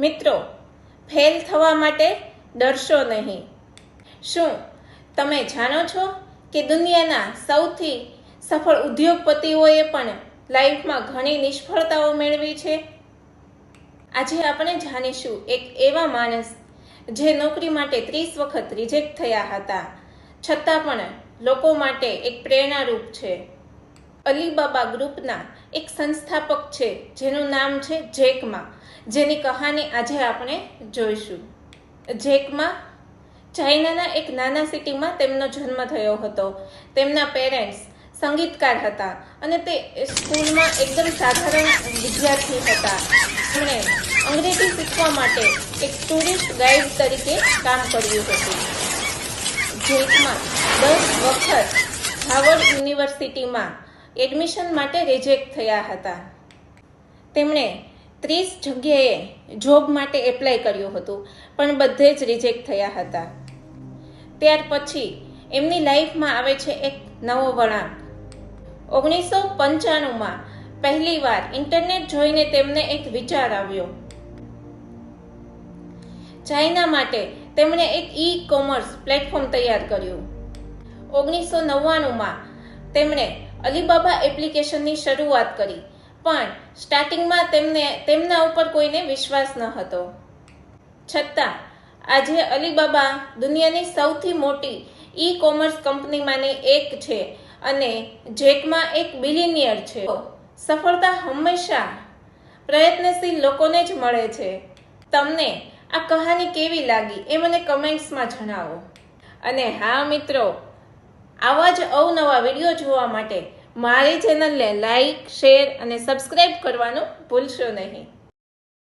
મિત્રો, ફેલ થવા માટે ડરશો નહીં. શું તમે જાણો છો કે દુનિયાના સૌથી સફળ ઉદ્યોગપતિઓએ પણ લાઈફમાં ઘણી નિષ્ફળતાઓ મેળવી છે? આજે આપણે જાણીશું એક એવા માણસ જે નોકરી માટે ત્રીસ વખત રિજેક્ટ થયા હતા. છતાં પણ લોકો માટે એક પ્રેરણારૂપ છે. અલીબાબા ગ્રુપના એક સંસ્થાપક છે, જેનું નામ છે જેકમા. જેની કહાની આજે આપણે જોઈશું. જેકમાં ચાઇનાના એક નાના સિટીમાં તેમનો જન્મ થયો હતો. તેમના પેરેન્ટ્સ સંગીતકાર હતા અને તે સ્કૂલમાં એકદમ સાધારણ વિદ્યાર્થી હતા. તેમણે અંગ્રેજી શીખવા માટે એક ટુરિસ્ટ ગાઈડ તરીકે કામ કર્યું હતું. જેકમાં દસ વખત હાવર્ડ યુનિવર્સિટીમાં એડમિશન માટે રિજેક્ટ થયા હતા. તેમણે ત્રીસ જગ્યાએ જોબ માટે એપ્લાય કર્યું હતું, પણ બધે જ રિજેક્ટ થયા હતા. ત્યાર પછી એમની લાઈફમાં આવે છે એક નવો વળાંક. ઓગણીસો પંચાણુંમાં પહેલીવાર ઇન્ટરનેટ જોઈને તેમને એક વિચાર આવ્યો. ચાઇના માટે તેમણે એક ઈ કોમર્સ પ્લેટફોર્મ તૈયાર કર્યું. ઓગણીસો નવ્વાણુંમાં તેમણે અલીબાબા એપ્લિકેશનની શરૂઆત કરી, પણ સ્ટાર્ટિંગમાં તેમને, તેમના ઉપર કોઈને વિશ્વાસ ન હતો. છતાં, આજે અલીબાબા દુનિયાની સૌથી મોટી ઈ કોમર્સ કંપનીમાંની એક છે અને જેકમાં એક બિલિનિયર છે. સફળતા હંમેશા પ્રયત્નશીલ લોકોને જ મળે છે. તમને આ કહાની કેવી લાગી એ મને કમેન્ટ્સમાં જણાવો. અને હા મિત્રો આવા જ અવનવા વીડિયો જોવા માટે મારી ચેનલને લાઇક શેર અને સબસ્ક્રાઈબ કરવાનું ભૂલશો નહીં.